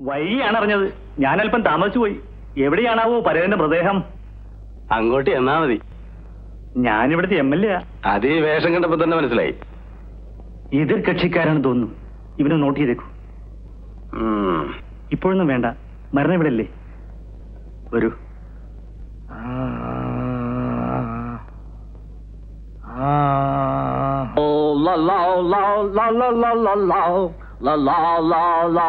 വൈകിയാണ് അറിഞ്ഞത് ഞാൻ അല്പം താമസിച്ചു പോയി. എവിടെയാണാവോ പരേതന്റെ മൃതദേഹം? അങ്ങോട്ട് എന്നാ മതി. ഞാനിവിടുത്തെ എം എൽ എ അത് ഈ വേഷം കണ്ടപ്പോ തന്നെ മനസ്സിലായി. എതിർ കക്ഷിക്കാരാണ് തോന്നുന്നു. ഇവന് നോട്ട് ചെയ്തേക്കൂ. ഉം. ഇപ്പോഴൊന്നും വേണ്ട. മരണം ഇവിടെ അല്ലേ വരൂ താനെന്താ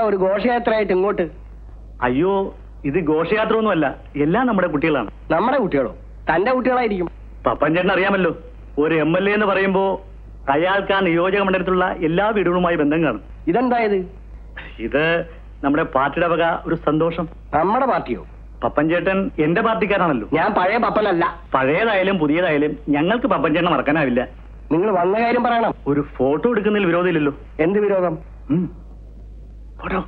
ഒരു ഘോഷയാത്രയായിട്ട് ഇങ്ങോട്ട്? അയ്യോ ഇത് ഘോഷയാത്ര ഒന്നുമല്ല എല്ലാം നമ്മുടെ കുട്ടികളാണ്. നമ്മുടെ കുട്ടികളോ? തന്റെ കുട്ടികളായിരിക്കും. പപ്പൻ ചേട്ടൻ അറിയാമല്ലോ ഒരു എം എൽ എ എന്ന് പറയുമ്പോ അയാൾക്ക് ആ നിയോജക മണ്ഡലത്തിലുള്ള എല്ലാ വീടുകളുമായി ബന്ധം കാണും. ഇതെന്താ ഇത് ഇത് നമ്മുടെ പാർട്ടിയുടെ വക ഒരു സന്തോഷം. നമ്മുടെ പാർട്ടിയോ? പപ്പൻ ചേട്ടൻ എന്റെ പാർട്ടിക്കാരാണല്ലോ ഞാൻ പഴയ പപ്പനല്ല. പഴയതായാലും പുതിയതായാലും ഞങ്ങൾക്ക് പപ്പൻ ചേട്ടനെ മറക്കാനാവില്ല. നിങ്ങൾ വന്ന കാര്യം പറയണം. ഒരു ഫോട്ടോ എടുക്കുന്നതിൽ വിരോധമില്ലല്ലോ. എന്ത് വിരോധം. ഫോട്ടോ.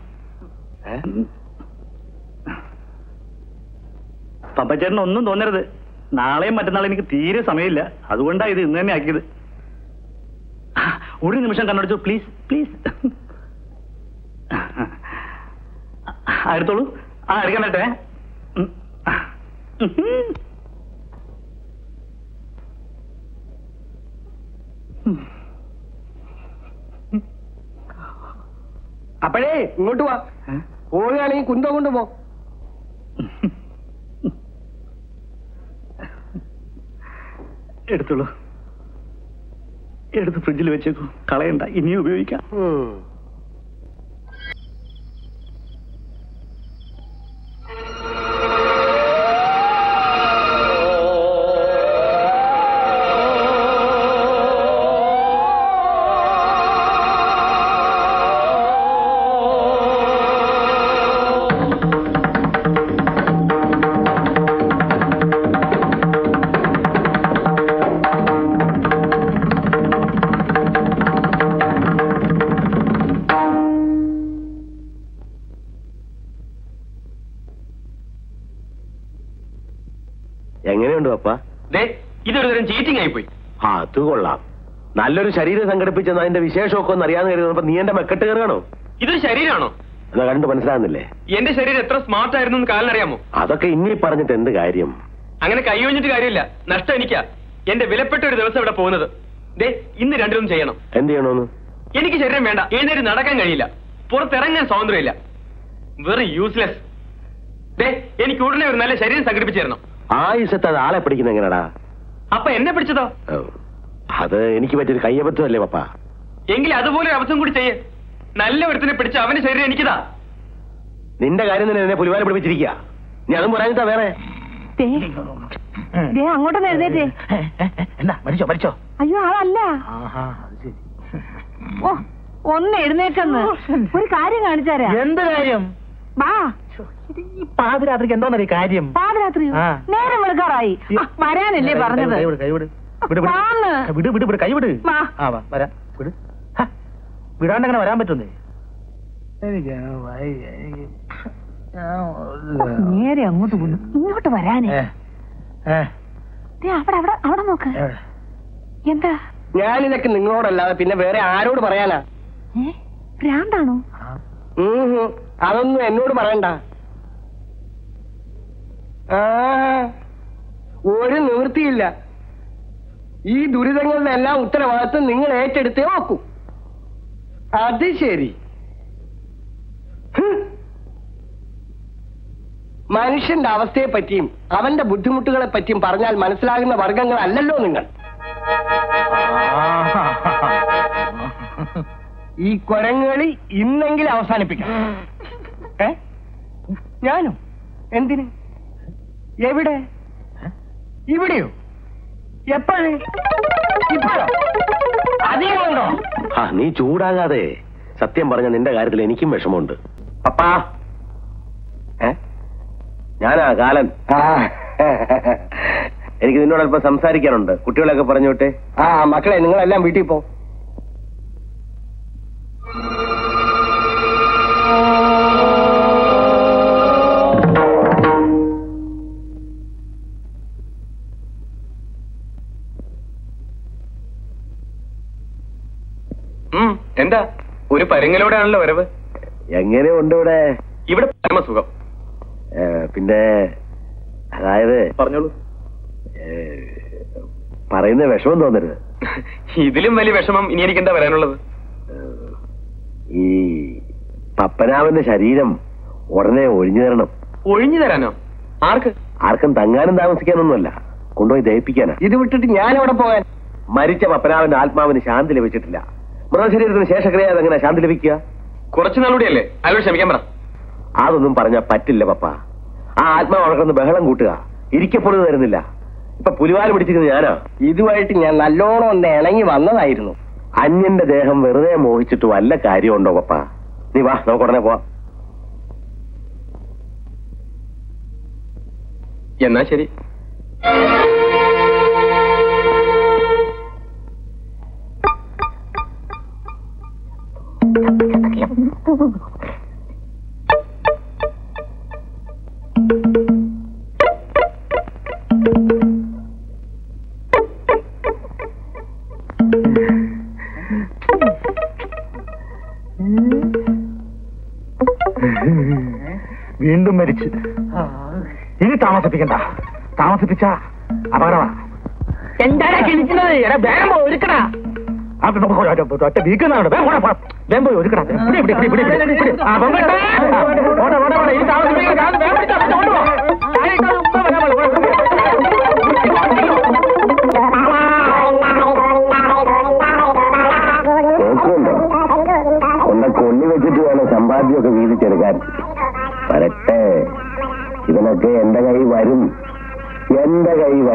പപ്പച്ചേട്ടൻ ഒന്നും തോന്നരുത്. നാളെയും മറ്റന്നാളും എനിക്ക് തീരെ സമയമില്ല. അതുകൊണ്ടാണ് ഇത് ഇന്ന് തന്നെ ആക്കിയത്. ഒരു നിമിഷം കണ്ണടച്ചു പ്ലീസ് പ്ലീസ് ആ, എടുത്തോളൂ. ആ. ഉം. അപ്പോഴേ ഇങ്ങോട്ട് വാ. പോവുകയാണെങ്കിൽ കുന്ത കൊണ്ട് പോ. എടുത്തോളൂ. എടുത്ത് ഫ്രിഡ്ജിൽ വെച്ചേക്കൂ. കളയണ്ട. ഇനിയും ഉപയോഗിക്കാം. ഇതൊരു തരം ചീറ്റിംഗ് ആയിപ്പോയി. ആ അത് കൊള്ളാം. നല്ലൊരു ശരീരം സംഘടിപ്പിച്ചെന്ന് അതിന്റെ വിശേഷമൊക്കെ ഒന്ന് അറിയാന്ന് കരുതുന്നപ്പോ നീ എന്റെ മെക്കെട്ട് കയറുകയാണോ ഇതൊരു ശരീരമാണോ എന്നാ കണ്ടു മനസ്സിലാകുന്നില്ലേ എന്റെ ശരീരം എത്ര സ്മാർട്ട് ആയിരുന്നു എന്ന് കാലിനറിയാമോ? അതൊക്കെ ഇനി പറഞ്ഞിട്ട് എന്ത് കാര്യം? അങ്ങനെ കൈ ഒഞ്ഞിട്ട് കാര്യമില്ല. നഷ്ടം എനിക്കാ. എന്റെ വിലപ്പെട്ട ഒരു ദിവസം ഇവിടെ പോകുന്നത്. ദേ ഇന്ന് രണ്ടിലും ചെയ്യണം. എന്ത് ചെയ്യണമെന്ന് എനിക്ക് ശരീരം വേണ്ട. എഴുന്നേറ്റ് നടക്കാൻ കഴിയില്ല. പുറത്തിറങ്ങാൻ സ്വാതന്ത്ര്യമില്ല. വെറി യൂസ്ലെസ് ദേ എനിക്ക് ഉടനെ ഒരു നല്ല ശരീരം സംഘടിപ്പിച്ചിരുന്നു ആയുസത്തെ അത് ആളെ പിടിക്കുന്ന എങ്ങനെടാ? അപ്പൊ എന്നെ പിടിച്ചതോ? അത് എനിക്ക് പറ്റിയൊരു കയ്യബദ്ധമല്ലേ പപ്പ. എങ്കിൽ അതുപോലെ അബദ്ധം കൂടി ചെയ്യേ. നല്ല ഒരുത്തിനെ പിടിച്ച് അവന്റെ ശരീരം എനിക്കതാ. നിന്റെ കാര്യം തന്നെ എന്നെ പുലിവാല പിടിപ്പിച്ചിരിക്കുക നീ അതും പറയാനിട്ടാ വേറെ. അങ്ങോട്ടൊന്ന് എഴുന്നേറ്റേ. എന്താ മരിച്ചോ മരിച്ചോ? അയ്യോ അതല്ല. ഓ ഒന്ന് എഴുന്നേക്കെന്ന് ഒരു കാര്യം കാണിച്ചാരാ എന്ത് കാര്യം? വാ. ഈ പാതിരാത്രിക്ക് എന്തോന്നറിയ കാര്യം? പാതിരാത്രി? ആ. നേരം വെളുക്കാറായി. ആ, വരാനല്ലേ പറഞ്ഞത്? കൈവിട് കൈവിട് വിട്. വിട് വാന്ന്. വിട് വിട് വിട് കൈവിട് വാ. ആ വാ വരാം. വിട്. ഹ, വിടാണ്ട് അങ്ങനെ വരാൻ പറ്റുന്നേ? എനിക്ക് വയ്യ, എനിക്ക് നേരെ അങ്ങോട്ട് പോകുന്നു ഇങ്ങോട്ട് വരാനേ. ഏ, ഏ, ദേ അവിടെ അവിടെ അവിടെ നോക്ക്. ഏ. എന്താ? ഞാനിതൊക്കെ നിങ്ങളോടല്ലാതെ പിന്നെ വേറെ ആരോട് പറയാനാ? ഏ ഭ്രാന്താണോ. അതൊന്നും എന്നോട് പറയണ്ട. ഒരു നിവൃത്തിയില്ല. ഈ ദുരിതങ്ങളുടെ എല്ലാം ഉത്തരവാദിത്വം നിങ്ങൾ ഏറ്റെടുത്തേ നോക്കൂ. അത് ശരി. മനുഷ്യന്റെ അവസ്ഥയെ പറ്റിയും അവന്റെ ബുദ്ധിമുട്ടുകളെ പറ്റിയും പറഞ്ഞാൽ മനസ്സിലാകുന്ന വർഗങ്ങളല്ലല്ലോ നിങ്ങൾ. ഈ കൊരങ്ങളി ഇന്നെങ്കിലും അവസാനിപ്പിക്കണം ഏ? ഞാനോ? എന്തിന്? എവിടെ? ഇവിടെയോ? എപ്പോഴേ? ഇപ്പോഴോ? അധികമുണ്ടോ ആ നീ ചൂടാകാതെ സത്യം പറഞ്ഞ നിന്റെ കാര്യത്തിൽ എനിക്കും വിഷമമുണ്ട്. പപ്പാ. ഏ? ഞാനാ കാലൻ. ആ. എനിക്ക് നിന്നോട് അല്പം സംസാരിക്കാനുണ്ട്. കുട്ടികളെയൊക്കെ പറഞ്ഞു വിട്ടെ. ആ മക്കളെ നിങ്ങളെല്ലാം വീട്ടിൽ പോ. എന്താ? ഒരു പരുങ്ങലോടെയാണല്ലോ വരവ്. എങ്ങനെ ഉണ്ട് ഇവിടെ ഇവിടെ പരമസുഖം പിന്നെ അതായത് പറഞ്ഞോളൂ. പറയുന്ന വിഷമം തോന്നരുത്. ഇതിലും വലിയ വിഷമം ഇനി എനിക്ക് എന്താ പറയാനുള്ളത് ഈ പപ്പനാവന്റെ ശരീരം ഉടനെ ഒഴിഞ്ഞു തരണം. ഒഴിഞ്ഞു തരാനോ? ആർക്ക്? ആർക്കും തങ്ങാനും താമസിക്കാനൊന്നുമല്ല. കൊണ്ടുപോയി ദഹിപ്പിക്കാനാ. ഇത് വിട്ടിട്ട് ഞാൻ എവിടെ പോകാൻ മരിച്ച പപ്പനാവന്റെ ആത്മാവിന് ശാന്തി ലഭിച്ചിട്ടില്ല. മൃതശരീരത്തിന് ശേഷക്രിയ അതെങ്ങനെ ശാന്തി ലഭിക്കുക? കുറച്ചു നാളുകൂടിയല്ലേ അയാളോട് ക്ഷമിക്കാൻ പറ. അതൊന്നും പറഞ്ഞാ പറ്റില്ല പപ്പ. ആ ആത്മാവ് അവിടെ ബഹളം കൂട്ടുക. ഇരിക്കപ്പൊഴുത് തരുന്നില്ല. ഇപ്പൊ പുലിവാൽ പിടിച്ചിരുന്നത് ഞാനാ. ഇതുമായിട്ട് ഞാൻ നല്ലോണം ഒന്ന് ഇണങ്ങി വന്നതായിരുന്നു. അന്യന്റെ ദേഹം വെറുതെ മോഹിച്ചിട്ട് വല്ല കാര്യമുണ്ടോ പപ്പ? നീ വാ നമുക്ക് ഉടനെ പോവാം. എന്നാ ശരി. വീണ്ടും മരിച്ച്. ഇനി താമസിപ്പിക്കണ്ട. താമസിപ്പിച്ച അപകടമാണ്. എന്താണ് കിളിക്കുന്നത് എടാ വേഗം പോ, ഒരുക്കടാ. ആ,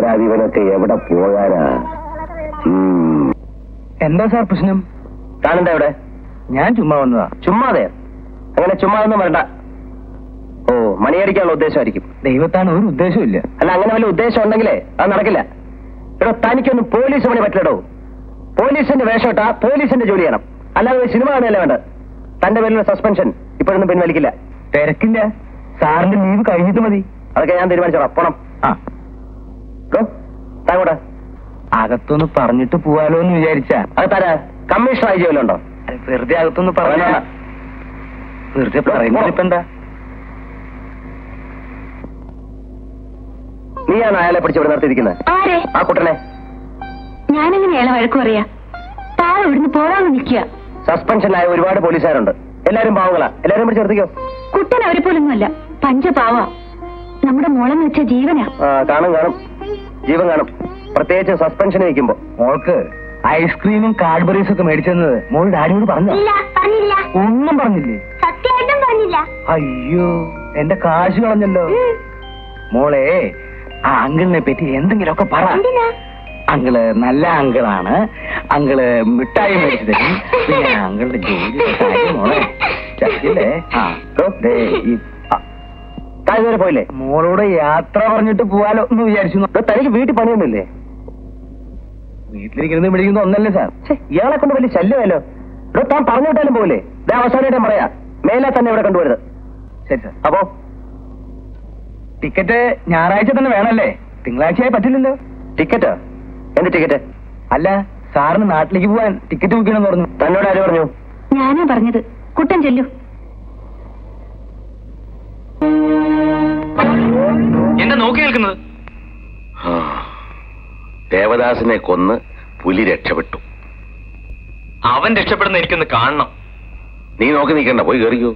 എന്റെ കൈ വരാതെ ഇവനൊക്കെ എവിടെ പോകാനാ. എന്താ സാർ പ്രശ്നം? താനെന്താ ഇവിടെ? ഞാൻ ചുമ്മാ വന്നതാ. ചുമ്മാതെ? അങ്ങനെ ചുമ്മാ ഒന്നും വരണ്ട. ഓ മണിയടിക്കാനുള്ള ഉദ്ദേശമായിരിക്കും. ദൈവത്താണ് ഒരു ഉദ്ദേശമില്ല അല്ല അങ്ങനെ വല്ല ഉദ്ദേശം ഉണ്ടെങ്കിലേ അത് നടക്കില്ല. എടോ തനിക്കൊന്നും പോലീസ് പണി പറ്റില്ലടോ. പോലീസിന്റെ വേഷം ഇട്ടാ പോലീസിന്റെ ജോലി ചെയ്യണം. അല്ലാതെ സിനിമ കാണുകയല്ല വേണ്ട തന്റെ പേരിലുള്ള സസ്പെൻഷൻ ഇപ്പോഴൊന്നും പിൻവലിക്കില്ല. തിരക്കില്ല. സാറിന്റെ ലീവ് കഴിഞ്ഞിട്ട് മതി. അതൊക്കെ ഞാൻ തീരുമാനിച്ചോളാം. പോണം. ആ താങ്ങോട്ടെ അകത്തൊന്ന് പറഞ്ഞിട്ട് പോവാലോ എന്ന് വിചാരിച്ച. അത് തരാ ആയി ജോലിയുണ്ടോ വെറുതെ അകത്തൊന്ന് പറഞ്ഞ. വെറുതെ പറയുന്നത് ഇപ്പൊ എന്താ? നീയാണ് അയാളെ പിടിച്ച് ഇവിടെ നിർത്തിയിരിക്കുന്നത്. ആരെ? ആ കുട്ടനെ. ഞാനെങ്ങനെ അയാളെ വഴക്ക് പറയാ? താഴെ ഇവിടുന്ന് പോരാന്ന് നിൽക്കുക. സസ്പെൻഷനായ ഒരുപാട് പോലീസുകാരുണ്ട്. എല്ലാരും പാവങ്ങളാ. എല്ലാരും പിടിച്ച് നിർത്തിക്കോ. കുട്ടൻ അവരെ പോലൊന്നുമല്ല പഞ്ചപാവ. നമ്മുടെ മോളെന്ന് വെച്ച ജീവനാ. കാണും കാണും. ജീവൻ കാണും. പ്രത്യേകിച്ച് സസ്പെൻഷൻ വയ്ക്കുമ്പോ. മോൾക്ക് ഐസ്ക്രീമും കാഡ്ബറീസും ഒക്കെ മേടിച്ചെന്നത് മോൾ ഡാഡിയോട് പറഞ്ഞു പറഞ്ഞില്ല. ഒന്നും പറഞ്ഞില്ലേ? സത്യമായിട്ടും പറഞ്ഞില്ല. അയ്യോ എന്റെ കാശ് കളഞ്ഞല്ലോ. മോളെ ആ അങ്കിളിനെ പറ്റി എന്തെങ്കിലുമൊക്കെ പറ. അങ്കിൾ നല്ല അങ്കിളാണ്. അങ്കിൾ മിഠായി മേടിച്ചു തരും. പിന്നെ അങ്കിളുടെ ജോലി മോളെ. ആ ഈ ഇതുവരെ പോയില്ലേ? മോളോട് യാത്ര പറഞ്ഞിട്ട് പോവാലോ എന്ന് വിചാരിച്ചു. തനിക്ക് വീട്ടിൽ പണിയൊന്നുമില്ലേ? വീട്ടിലിരിക്കുന്നത് വിളിക്കുന്ന ഒന്നല്ലേ സാർ? ഇയാളെ കൊണ്ട് വലിയ ശല്യമല്ലോ. ഇവിടെ താൻ പറഞ്ഞു വിട്ടാലും പോലെ ഇതാ അവസാനമായിട്ട് പറയാ. മേലെ തന്നെ ഇവിടെ കണ്ടുവരുത് ശരി സാർ. അപ്പോ? ടിക്കറ്റ് ഞായറാഴ്ച തന്നെ വേണമല്ലേ? തിങ്കളാഴ്ചയായി പറ്റില്ലല്ലോ. ടിക്കറ്റ്? എന്ത് ടിക്കറ്റ്? അല്ല സാറിന് നാട്ടിലേക്ക് പോവാൻ ടിക്കറ്റ് ബുക്ക് ചെയ്യണമെന്ന് പറഞ്ഞു. തന്നോട് ആര് പറഞ്ഞു? ഞാനാ പറഞ്ഞത്. കുട്ടൻ ചെല്ലു. എന്താ നോക്കി നിൽക്കുന്നത്. ദേവദാസിനെ കൊന്ന് പുലി രക്ഷപ്പെട്ടു. അവൻ രക്ഷപ്പെടുന്ന എനിക്കൊന്ന് കാണണം. നീ നോക്കി നിൽക്കണ്ട പോയി കയറിക്കൂ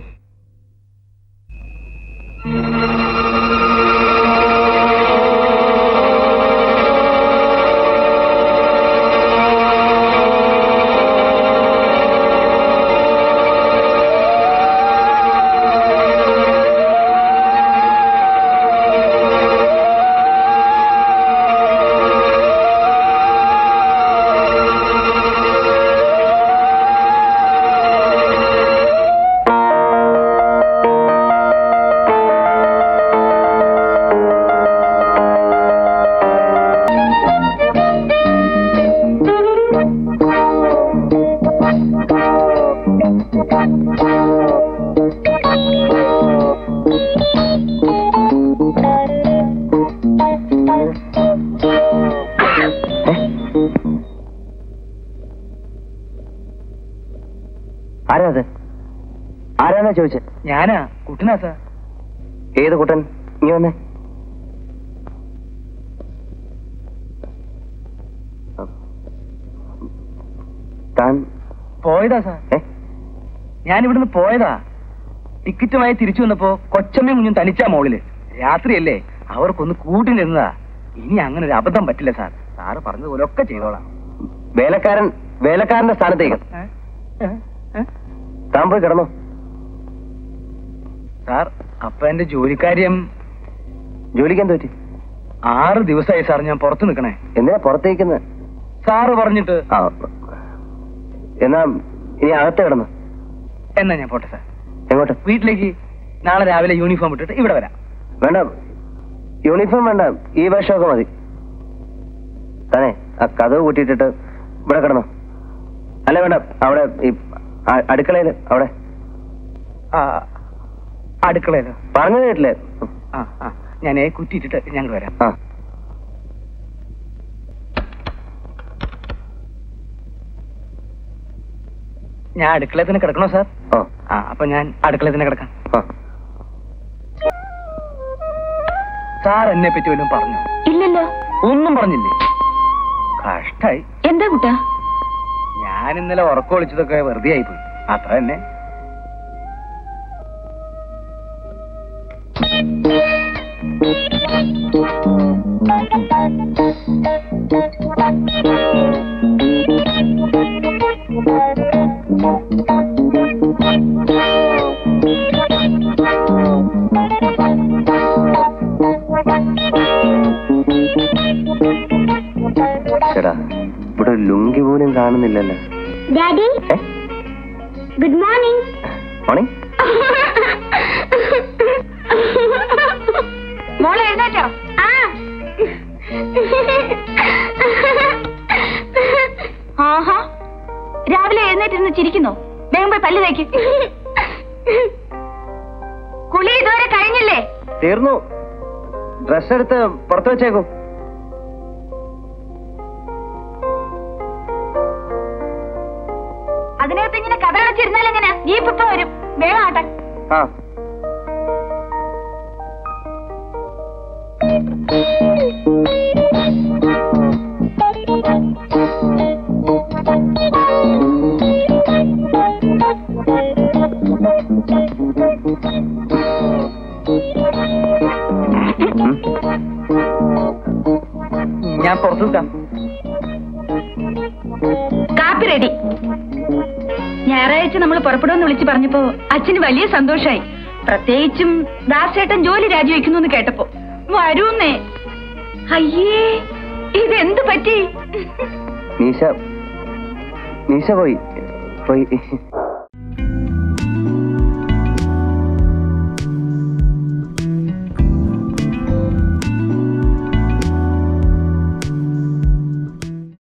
ആരാന്നാ ചോദിച്ചത് ഞാനാ. കുട്ടനാ സാർ. ഏത് കുട്ടൻ? നീ വന്നേ. താൻ പോയതാ സാർ. ഞാനിവിടുന്ന് ഞാൻ ഇവിടുന്ന് പോയതാ ടിക്കറ്റുമായി തിരിച്ചു വന്നപ്പോ കൊച്ചമ്മയും കുഞ്ഞും തനിച്ചാ മോളിൽ. രാത്രിയല്ലേ അവർക്കൊന്ന് കൂട്ടി നിന്നതാ. ഇനി അങ്ങനെ ഒരു അബദ്ധം പറ്റില്ല സാർ. സാറ് പറഞ്ഞതുപോലെ ഒക്കെ ചെയ്തോളാം. വേലക്കാരൻ വേലക്കാരന്റെ സ്ഥാനത്തേക്ക്? താൻ പോയി കിടന്നോ. സാർ അപ്പൊ എന്റെ ജോലിക്കാര്യം? ജോലിക്ക് എന്ത് പറ്റി? ആറ് ദിവസമായി സാർ ഞാൻ പുറത്ത് നിൽക്കണേ. എന്തിനാ പുറത്തേക്കുന്നത് സാറ് പറഞ്ഞിട്ട്. ആ എന്നാ ഇനി അകത്ത് കിടന്ന്. എന്നാ ഞാൻ പോട്ടെ സാർ. എങ്ങോട്ട്? വീട്ടിലേക്ക് നാളെ രാവിലെ യൂണിഫോം ഇട്ടിട്ട് ഇവിടെ വരാം. വേണ്ട. യൂണിഫോം വേണ്ട. ഈ വേഷമൊക്കെ മതി. തന്നെ ആ കഥവ് കൂട്ടിയിട്ടിട്ട് ഇവിടെ കിടന്നു. അല്ല വേണ്ട. അവിടെ ഈ അടുക്കളയിൽ അവിടെ. അടുക്കളയിലോ? പറഞ്ഞു കേട്ടില്ലേ? ആ ആ. ഞാനേ കുറ്റിയിട്ടിട്ട് ഞങ്ങൾ വരാം. ഞാൻ അടുക്കളയിൽ തന്നെ കിടക്കണോ സാർ? ആ. അപ്പൊ ഞാൻ അടുക്കളയിൽ തന്നെ കിടക്കാം സാർ എന്നെ പറ്റി വല്ലതും പറഞ്ഞു? ഇല്ലല്ലോ. ഒന്നും പറഞ്ഞില്ലേ? കഷ്ടായി. എന്താ കുട്ടാ? ഞാൻ ഇന്നലെ ഉറക്കം ഒളിച്ചതൊക്കെ വെറുതെ ആയിപ്പോയി. അത്ര തന്നെ ഡാഡി ഗുഡ് മോർണിംഗ് മോർണിംഗ് മോളെ എഴുന്നേറ്റോ? ആ. ആഹാ. രാവിലെ എഴുന്നേറ്റിരുന്ന് ചിരിക്കുന്നു? വേഗം പോയി പല്ല് തേക്ക്. കുളി ഇതുവരെ കഴിഞ്ഞില്ലേ? തീർന്നു. ഡ്രസ് എടുത്ത് പുറത്തു വെച്ചേക്കും. ഇപ്പൊ വരും വേഗം പുറപ്പെടുമെന്ന് വിളിച്ചു പറഞ്ഞപ്പോ അച്ഛന് വലിയ സന്തോഷായി. പ്രത്യേകിച്ചും ദാസേട്ടൻ ജോലി രാജിവെക്കുന്നു എന്ന് കേട്ടപ്പോ. വരൂന്നേ. അയ്യേ ഇതെന്ത് പറ്റി? നീശ നീശ പോയി പോയി.